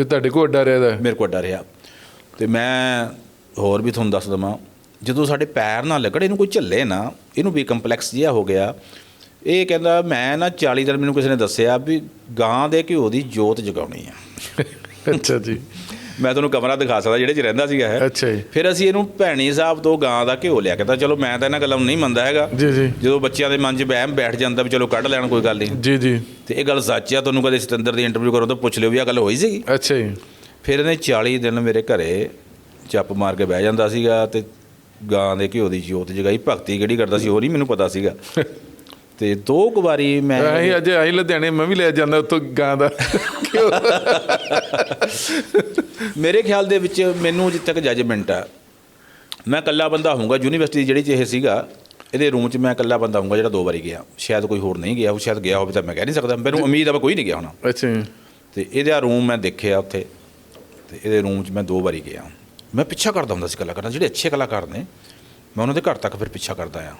ਤੇ ਤੁਹਾਡੇ ਕੋਲ ਅੱਡਾ ਰਿਹਾ ਮੇਰੇ ਕੋਲ ਅੱਡਾ ਰਿਹਾ। ਤੇ ਮੈਂ ਹੋਰ ਵੀ ਤੁਹਾਨੂੰ ਦੱਸ ਦਵਾਂ ਜਦੋਂ ਸਾਡੇ ਪੈਰ ਨਾਲ ਲੱਗੜ ਇਹਨੂੰ ਕੋਈ ਝੱਲੇ ਨਾ ਇਹਨੂੰ ਵੀ ਕੰਪਲੈਕਸ ਜਿਹਾ ਹੋ ਗਿਆ। ਇਹ ਕਹਿੰਦਾ ਮੈਂ ਨਾ 40 ਦਿਨ ਮੈਨੂੰ ਕਿਸੇ ਨੇ ਦੱਸਿਆ ਵੀ ਗਾਂ ਦੇ ਘਿਓ ਦੀ ਜੋਤ ਜਗਾਉਣੀ ਆ। ਅੱਛਾ ਜੀ। ਮੈਂ ਤੁਹਾਨੂੰ ਕਮਰਾ ਦਿਖਾ ਸਕਦਾ ਜਿਹੜੇ 'ਚ ਰਹਿੰਦਾ ਸੀਗਾ ਇਹ। ਅੱਛਾ ਜੀ। ਫਿਰ ਅਸੀਂ ਇਹਨੂੰ ਭੈਣੀ ਸਾਹਿਬ ਤੋਂ ਗਾਂ ਦਾ ਘਿਓ ਲਿਆ ਕੇ ਤਾਂ ਚਲੋ ਮੈਂ ਤਾਂ ਇਹਨਾਂ ਗੱਲਾਂ ਨੂੰ ਨਹੀਂ ਮੰਨਦਾ ਹੈਗਾ। ਜੀ ਜੀ। ਜਦੋਂ ਬੱਚਿਆਂ ਦੇ ਮਨ 'ਚ ਵਹਿਮ ਬੈਠ ਜਾਂਦਾ ਵੀ ਚਲੋ ਕੱਢ ਲੈਣ ਕੋਈ ਗੱਲ ਨਹੀਂ। ਜੀ ਜੀ। ਤੇ ਇਹ ਗੱਲ ਸੱਚ ਆ ਤੁਹਾਨੂੰ ਕਦੇ ਸਤਿੰਦਰ ਦੀ ਇੰਟਰਵਿਊ ਕਰੋ ਤਾਂ ਪੁੱਛ ਲਿਓ ਵੀ ਆ ਗੱਲ ਹੋਈ ਸੀਗੀ। ਅੱਛਾ ਜੀ। ਫਿਰ ਇਹਨੇ 40 ਦਿਨ ਮੇਰੇ ਘਰੇ ਚੱਪ ਮਾਰ ਕੇ ਬਹਿ ਜਾਂਦਾ ਸੀਗਾ ਤੇ ਗਾਂ ਦੇ ਘਿਓ ਦੀ ਜੋਤ ਜਗਾਈ। ਭਗਤੀ ਕਿਹੜੀ ਕਰਦਾ ਸੀ ਉਹ ਨਹੀਂ ਮੈਨੂੰ ਪਤਾ ਸੀਗਾ। ਤੇ ਦੋ ਕੁ ਵਾਰੀ ਮੈਂ ਅਸੀਂ ਅੱਜ ਅਸੀਂ ਲੁਧਿਆਣੇ ਮੈਂ ਵੀ ਲੈ ਜਾਂਦਾ ਉੱਥੋਂ ਗਾਂ ਦਾ। ਮੇਰੇ ਖਿਆਲ ਦੇ ਵਿੱਚ ਮੈਨੂੰ ਜਿੱਥੇ ਤੱਕ ਜੱਜਮੈਂਟ ਆ। ਮੈਂ ਇਕੱਲਾ ਬੰਦਾ ਹੋਊਗਾ ਯੂਨੀਵਰਸਿਟੀ ਜਿਹੜੀ 'ਚ ਇਹ ਸੀਗਾ ਇਹਦੇ ਰੂਮ 'ਚ ਮੈਂ ਇਕੱਲਾ ਬੰਦਾ ਹੋਊਗਾ ਜਿਹੜਾ ਦੋ ਵਾਰੀ ਗਿਆ। ਸ਼ਾਇਦ ਕੋਈ ਹੋਰ ਨਹੀਂ ਗਿਆ ਉਹ ਸ਼ਾਇਦ ਗਿਆ ਹੋਵੇ ਤਾਂ ਮੈਂ ਕਹਿ ਨਹੀਂ ਸਕਦਾ। ਮੈਨੂੰ ਉਮੀਦ ਆ ਕੋਈ ਨਹੀਂ ਗਿਆ ਹੋਣਾ। ਅੱਛਾ ਤੇ ਇਹਦਾ ਰੂਮ ਮੈਂ ਦੇਖਿਆ ਉੱਥੇ। ਤੇ ਇਹਦੇ ਰੂਮ 'ਚ ਮੈਂ ਦੋ ਵਾਰੀ ਗਿਆ। ਮੈਂ ਪਿੱਛਾ ਕਰਦਾ ਹੁੰਦਾ ਸੀ ਕਲਾਕਾਰਾਂ ਜਿਹੜੇ ਅੱਛੇ ਕਲਾਕਾਰ ਨੇ ਮੈਂ ਉਹਨਾਂ ਦੇ ਘਰ ਤੱਕ ਫਿਰ ਪਿੱਛਾ ਕਰਦਾ ਆ।